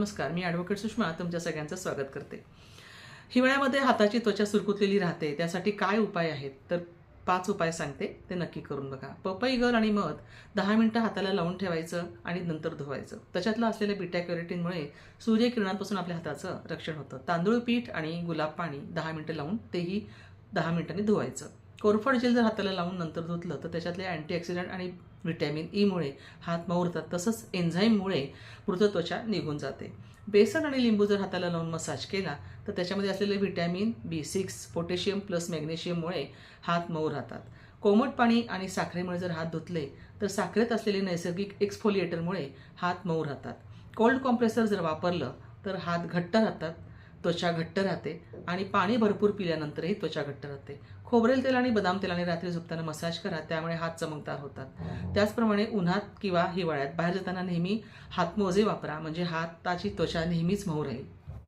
नमस्कार मी ॲडव्होकेट सुषमा तुमच्या सगळ्यांचं स्वागत करते. हिवाळ्यामध्ये हाताची त्वचा सुरकुतलेली राहते त्यासाठी काय उपाय आहेत? तर पाच उपाय सांगते ते नक्की करून बघा. पपई गर आणि मध दहा मिनटं हाताला लावून ठेवायचं आणि नंतर धुवायचं. त्याच्यातलं असलेल्या बिटा कॅरोटीनमुळे सूर्यकिरणांपासून आपल्या हाताचं रक्षण होतं. तांदूळ पीठ आणि गुलाब पाणी दहा मिनटं लावून तेही दहा मिनिटांनी धुवायचं. कोरफड जेल जर हाताला लावून नंतर धुतलं तर त्याच्यातले अँटीऑक्सिडंट आणि व्हिटॅमिन ईमुळे e हात मावरतात तसंच एन्झाईममुळे मृत त्वचा निघून जाते. बेसन आणि लिंबू जर हाताला लावून मसाज केला तर त्याच्यामध्ये असलेले vitamin B six potassium plus मॅग्नेशियममुळे हात मऊ राहतात कोमट पाणी आणि साखरेमुळे जर हात धुतले तर साखरेत असलेले नैसर्गिक एक्सफोलिएटरमुळे हात मऊ राहतात कोल्ड कॉम्प्रेसर जर वापरलं तर हात घट्ट राहतात. त्वचा घट्ट राहते आणि पाणी भरपूर पिल्यानंतरही त्वचा घट्ट राहते. खोबरेल तेल आणि बदाम तेलाने रात्री झोपताना मसाज करा त्यामुळे हात चमकदार होतात. त्याचप्रमाणे उन्हात किंवा हिवाळ्यात बाहेर जाताना नेहमी हातमोजे वापरा म्हणजे हाताची त्वचा नेहमीच मऊ राहील.